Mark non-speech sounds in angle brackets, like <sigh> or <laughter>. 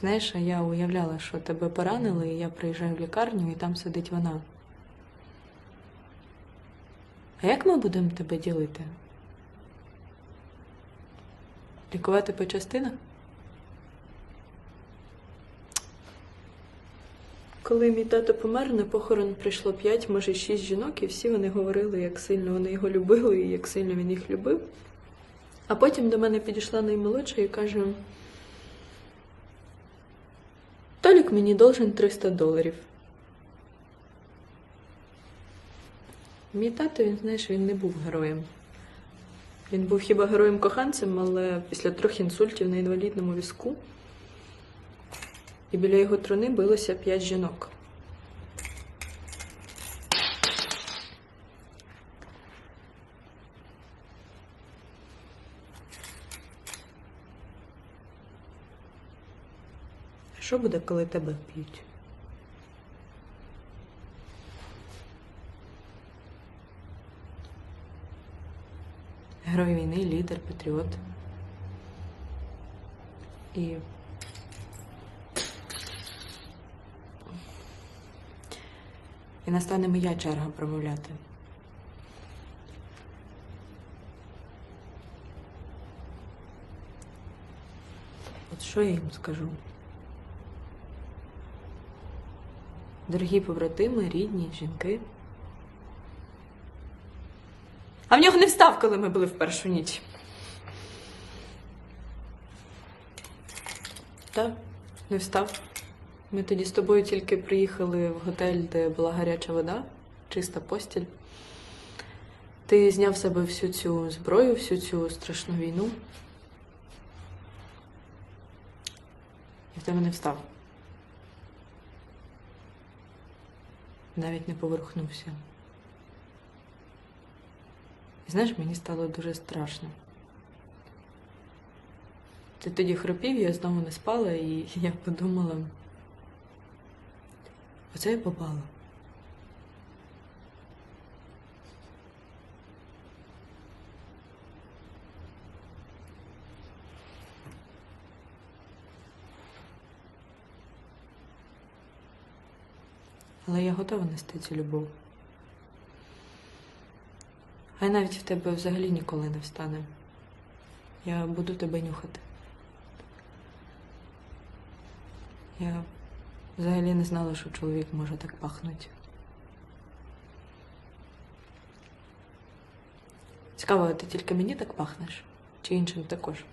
Знаєш, а я уявляла, що тебе поранили, і я приїжджаю в лікарню, і там сидить вона. А як ми будемо тебе ділити? Лікувати по частинах? Коли мій тато помер, на похорон прийшло п'ять, може шість жінок, і всі вони говорили, як сильно вони його любили і як сильно він їх любив. А потім до мене підійшла наймолодша і каже: Толік мені должен 300 доларів. Мій тато, він, знаєш, він не був героєм. Він був хіба героєм-коханцем, але після трьох інсультів на інвалідному візку і біля його труни билося п'ять жінок. Що буде, коли тебе вб'ють? Герой війни, лідер, патріот. І І настане моя черга промовляти. От що я їм скажу? Дорогі побратими, рідні, жінки. А в нього не встав, коли ми були в першу ніч. Так, не встав. Ми тоді з тобою тільки приїхали в готель, де була гаряча вода, чиста постіль. Ти зняв з себе всю цю зброю, всю цю страшну війну. І в тебе не встав. Навіть не поверхнувся. І знаєш, мені стало дуже страшно. Ти тоді хропів, я знову не спала, і <laughs> я подумала. Оце я попала. Але я готова нести цю любов. Хай навіть в тебе взагалі ніколи не встане. Я буду тебе нюхати. Я взагалі не знала, що чоловік може так пахнути. Цікаво, ти тільки мені так пахнеш? Чи іншим також?